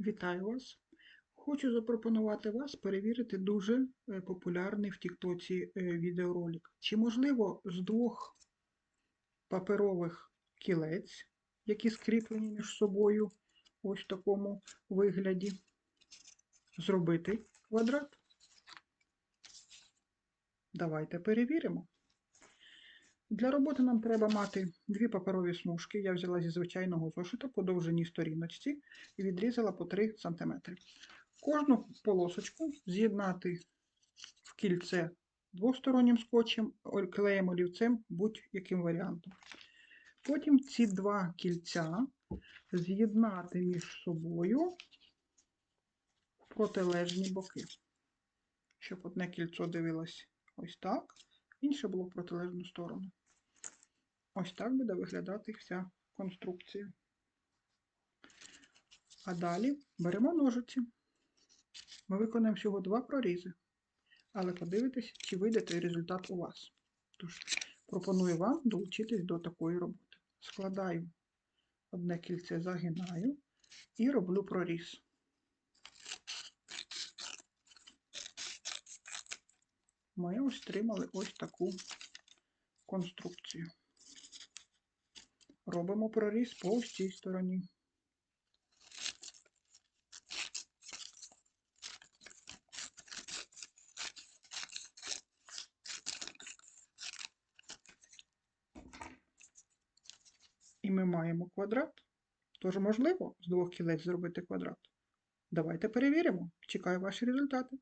Вітаю вас! Хочу запропонувати вас перевірити дуже е, популярний в Тіктоці е, відеоролик. Чи можливо з двох паперових кілець, які скріплені між собою ось в такому вигляді, зробити квадрат? Давайте перевіримо. Для роботи нам треба мати дві паперові смужки. Я взяла зі звичайного зошита по довжині сторіночці і відрізала по 3 см. Кожну полосочку з'єднати в кільце двостороннім скотчем, клеєм олівцем, будь-яким варіантом. Потім ці два кільця з'єднати між собою протилежні боки, щоб одне кільцо дивилось ось так, інше було в протилежну сторону. Ось так буде виглядати вся конструкція. А далі беремо ножиці. Ми виконаємо всього два прорізи. Але подивитесь, чи вийде той результат у вас. Тож, пропоную вам долучитись до такої роботи. Складаю одне кільце, загинаю і роблю проріз. Ми отримали ось таку конструкцію. Робимо проріз по ось стороні. І ми маємо квадрат. Тож можливо з двох кілець зробити квадрат. Давайте перевіримо. Чекаю ваші результати.